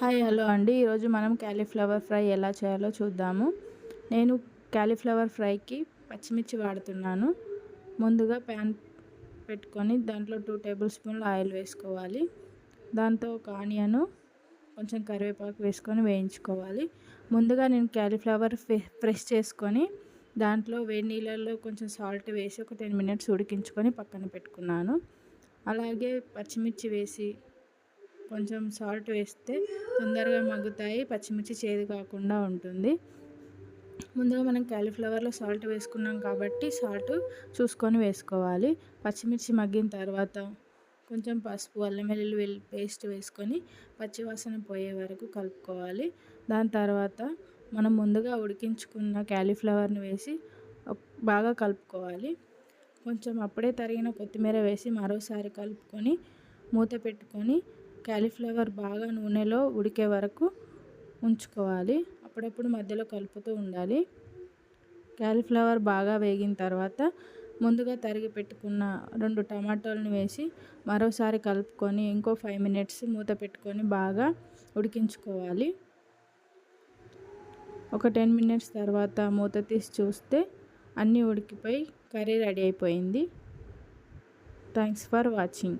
Hi hello అండి. ఈరోజు మనం క్యాలీఫ్లవర్ ఫ్రై ఎలా చేయాలో చూద్దాము. నేను క్యాలీఫ్లవర్ ఫ్రైకి పచ్చిమిర్చి వాడుతున్నాను. ముందుగా ప్యాన్ పెట్టుకొని దాంట్లో టూ టేబుల్ స్పూన్లు ఆయిల్ వేసుకోవాలి. దాంతో ఒక ఆనియను కొంచెం కరివేపాకు వేసుకొని వేయించుకోవాలి. ముందుగా నేను క్యాలీఫ్లవర్ ఫ్రెష్ చేసుకొని దాంట్లో వేడి నీళ్ళల్లో కొంచెం సాల్ట్ వేసి ఒక టెన్ మినిట్స్ ఉడికించుకొని పక్కన పెట్టుకున్నాను. అలాగే పచ్చిమిర్చి వేసి కొంచెం సాల్ట్ వేస్తే తొందరగా మగ్గుతాయి. పచ్చిమిర్చి చేదు కాకుండా ఉంటుంది. ముందుగా మనం క్యాలీఫ్లవర్లో సాల్ట్ వేసుకున్నాం కాబట్టి సాల్ట్ చూసుకొని వేసుకోవాలి. పచ్చిమిర్చి మగ్గిన తర్వాత కొంచెం పసుపు అల్లం వెల్లుల్లి పేస్ట్ వేసుకొని పచ్చివాసన పోయే వరకు కలుపుకోవాలి. దాని తర్వాత మనం ముందుగా ఉడికించుకున్న క్యాలీఫ్లవర్ని వేసి బాగా కలుపుకోవాలి. కొంచెం అప్పుడే తరిగిన కొత్తిమీర వేసి మరోసారి కలుపుకొని మూత పెట్టుకొని క్యాలీఫ్లవర్ బాగా నూనెలో ఉడికే వరకు ఉంచుకోవాలి. అప్పుడప్పుడు మధ్యలో కలుపుతూ ఉండాలి. క్యాలీఫ్లవర్ బాగా వేగిన తర్వాత ముందుగా తరిగి పెట్టుకున్న రెండు టమాటోలను వేసి మరోసారి కలుపుకొని ఇంకో ఫైవ్ మినిట్స్ మూత పెట్టుకొని బాగా ఉడికించుకోవాలి. ఒక టెన్ మినిట్స్ తర్వాత మూత తీసి చూస్తే అన్నీ ఉడికిపోయి కర్రీ రెడీ అయిపోయింది. Thanks for watching.